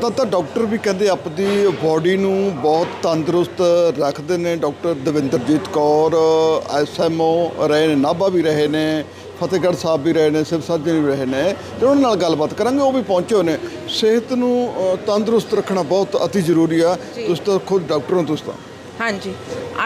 ਤਾਂ ਤਾਂ ਡਾਕਟਰ ਵੀ ਕਹਿੰਦੇ ਆਪਣੀ ਬਾਡੀ ਨੂੰ ਬਹੁਤ ਤੰਦਰੁਸਤ ਰੱਖਦੇ ਨੇ। ਡਾਕਟਰ ਦਵਿੰਦਰਜੀਤ ਕੌਰ ਐਸਐਮਓ ਰਹੇ ਨੇ ਨਾਭਾ ਵੀ ਰਹੇ ਨੇ ਫਤਿਹਗੜ੍ਹ ਸਾਹਿਬ ਵੀ ਰਹੇ ਨੇ ਸਿਵ ਸਰਜਨ ਵੀ ਰਹੇ ਨੇ। ਤੇ ਉਹਨਾਂ ਨਾਲ ਗੱਲਬਾਤ ਕਰਾਂਗੇ ਉਹ ਵੀ ਪਹੁੰਚੇ ਹੋਏ ਨੇ। ਸਿਹਤ ਨੂੰ ਤੰਦਰੁਸਤ ਰੱਖਣਾ ਬਹੁਤ ਅਤੀ ਜ਼ਰੂਰੀ ਆ। ਤੁਸੀਂ ਤਾਂ ਖੁਦ ਡਾਕਟਰ ਹੋ ਤੁਸੀਂ ਤਾਂ। ਹਾਂਜੀ।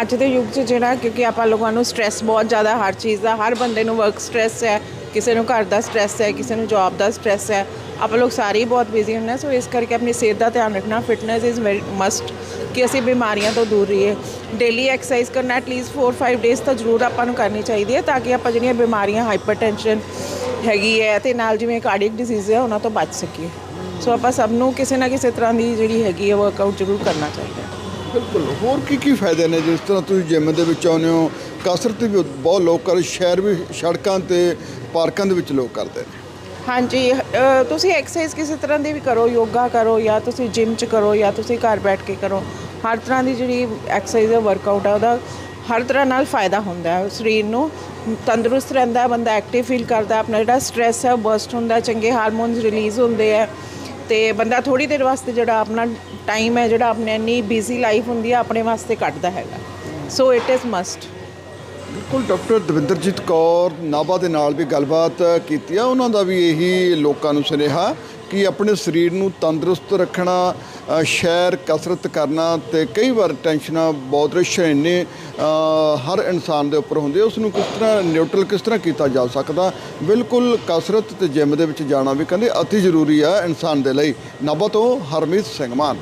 ਅੱਜ ਦੇ ਯੁੱਗ 'ਚ ਜਿਹੜਾ ਕਿਉਂਕਿ ਆਪਾਂ ਲੋਕਾਂ ਨੂੰ ਸਟ੍ਰੈਸ ਬਹੁਤ ਜ਼ਿਆਦਾ ਹਰ ਚੀਜ਼ ਦਾ ਹਰ ਬੰਦੇ ਨੂੰ ਵਰਕ ਸਟ੍ਰੈਸ ਹੈ ਕਿਸੇ ਨੂੰ ਘਰ ਦਾ ਸਟ੍ਰੈਸ ਹੈ ਕਿਸੇ ਨੂੰ ਜੌਬ ਦਾ ਸਟ੍ਰੈਸ ਹੈ। ਆਪਾਂ ਲੋਕ ਸਾਰੇ ਹੀ ਬਹੁਤ ਬਿਜ਼ੀ ਹੁੰਦੇ ਸੋ ਇਸ ਕਰਕੇ ਆਪਣੀ ਸਿਹਤ ਦਾ ਧਿਆਨ ਰੱਖਣਾ ਫਿਟਨੈਸ ਇਜ਼ ਵੈਰੀ ਮਸਟ ਕਿ ਅਸੀਂ ਬਿਮਾਰੀਆਂ ਤੋਂ ਦੂਰ ਰਹੀਏ ਡੇਲੀ ਐਕਸਰਸਾਈਜ਼ ਕਰਨਾ ਐਟਲੀਸਟ 4-5 ਡੇਜ਼ ਤਾਂ ਜ਼ਰੂਰ ਆਪਾਂ ਨੂੰ ਕਰਨੀ ਚਾਹੀਦੀ ਹੈ ਤਾਂ ਕਿ ਆਪਾਂ ਜਿਹੜੀਆਂ ਬਿਮਾਰੀਆਂ ਹਾਈਪਰਟੈਂਸ਼ਨ ਹੈਗੀ ਹੈ ਤੇ ਨਾਲ ਜਿਵੇਂ ਕਾਰਡੀਅਕ ਡਿਜ਼ੀਜ਼ ਹੈ ਉਹਨਾਂ ਤੋਂ ਬਚ ਸਕੀਏ ਸੋ ਆਪਾਂ ਸਭ ਨੂੰ ਕਿਸੇ ਨਾ ਕਿਸੇ ਤਰ੍ਹਾਂ ਦੀ ਜਿਹੜੀ ਹੈਗੀ ਹੈ ਵਰਕਆਊਟ ਜ਼ਰੂਰ ਕਰਨਾ ਚਾਹੀਦਾ ਬਿਲਕੁਲ ਹੋਰ ਕੀ ਕੀ ਫਾਇਦੇ ਨੇ ਜਿਸ ਤਰ੍ਹਾਂ ਤੁਸੀਂ ਜਿਮ ਦੇ ਵਿੱਚ ਆਉਂਦੇ ਹੋ ਕਸਰਤ ਵੀ ਬਹੁਤ ਲੋਕ ਕਰ ਸ਼ਹਿਰ ਵੀ ਸੜਕਾਂ ਤੇ ਪਾਰਕਾਂ ਦੇ ਵਿੱਚ ਲੋਕ ਕਰਦੇ ਨੇ ਹਾਂਜੀ ਅ, ਤੁਸੀਂ ਐਕਸਰਸਾਈਜ਼ ਕਿਸੇ ਤਰ੍ਹਾਂ ਦੀ ਵੀ ਕਰੋ ਯੋਗਾ ਕਰੋ ਜਾਂ ਤੁਸੀਂ ਜਿਮ 'ਚ ਕਰੋ ਜਾਂ ਤੁਸੀਂ ਘਰ ਬੈਠ ਕੇ ਕਰੋ ਹਰ ਤਰ੍ਹਾਂ ਦੀ ਜਿਹੜੀ ਐਕਸਰਸਾਈਜ਼ ਹੈ ਵਰਕਆਊਟ ਹੈ ਉਹਦਾ ਹਰ ਤਰ੍ਹਾਂ ਨਾਲ ਫਾਇਦਾ ਹੁੰਦਾ ਹੈ ਸਰੀਰ ਨੂੰ। ਤੰਦਰੁਸਤ ਰਹਿੰਦਾ ਹੈ, ਬੰਦਾ ਐਕਟਿਵ ਫੀਲ ਕਰਦਾ ਹੈ, ਆਪਣਾ ਜਿਹੜਾ ਸਟ੍ਰੈਸ ਹੈ ਉਹ ਬਰਸਟ ਹੁੰਦਾ ਹੈ, ਚੰਗੇ ਹਾਰਮੋਨਸ ਰਿਲੀਜ਼ ਹੁੰਦੇ ਹੈ ਤੇ ਬੰਦਾ ਥੋੜੀ ਦੇਰ ਵਾਸਤੇ ਜਿਹੜਾ ਆਪਣਾ ਟਾਈਮ ਹੈ ਜਿਹੜਾ ਆਪਣੇ ਇੰਨੀ ਬਿਜ਼ੀ ਲਾਈਫ ਹੁੰਦੀ ਹੈ ਆਪਣੇ ਵਾਸਤੇ ਕੱਢਦਾ ਹੈਗਾ। ਸੋ ਇਟ ਇਜ਼ ਮਸਟ ਬਿਲਕੁਲ ਡਾਕਟਰ ਦਵਿੰਦਰਜੀਤ ਕੌਰ ਨਾਭਾ ਦੇ ਨਾਲ ਵੀ ਗੱਲਬਾਤ ਕੀਤੀ ਆ। ਉਹਨਾਂ ਦਾ ਵੀ ਇਹੀ ਲੋਕਾਂ ਨੂੰ ਸੁਨੇਹਾ ਕਿ ਆਪਣੇ ਸਰੀਰ ਨੂੰ ਤੰਦਰੁਸਤ ਰੱਖਣਾ ਅ, ਸ਼ੈਰ ਕਸਰਤ ਕਰਨਾ ਤੇ ਕਈ ਵਾਰ ਟੈਨਸ਼ਨਾਂ ਬਹੁਤ ਰਸ਼ਾ ਹਰ ਇਨਸਾਨ ਦੇ ਉੱਪਰ ਹੁੰਦੇ ਉਸ ਨੂੰ ਕਿਸ ਤਰ੍ਹਾਂ ਨਿਊਟਰਲ ਕਿਸ ਤਰ੍ਹਾਂ ਕੀਤਾ ਜਾ ਸਕਦਾ? ਬਿਲਕੁਲ ਕਸਰਤ ਤੇ ਜਿਮ ਦੇ ਵਿੱਚ ਜਾਣਾ ਵੀ ਕਹਿੰਦੇ ਅਤੀ ਜ਼ਰੂਰੀ ਆ ਇਨਸਾਨ ਦੇ ਲਈ। ਨਾਭਾ ਤੋਂ ਹਰਮੀਤ ਸਿੰਘ ਮਾਨ।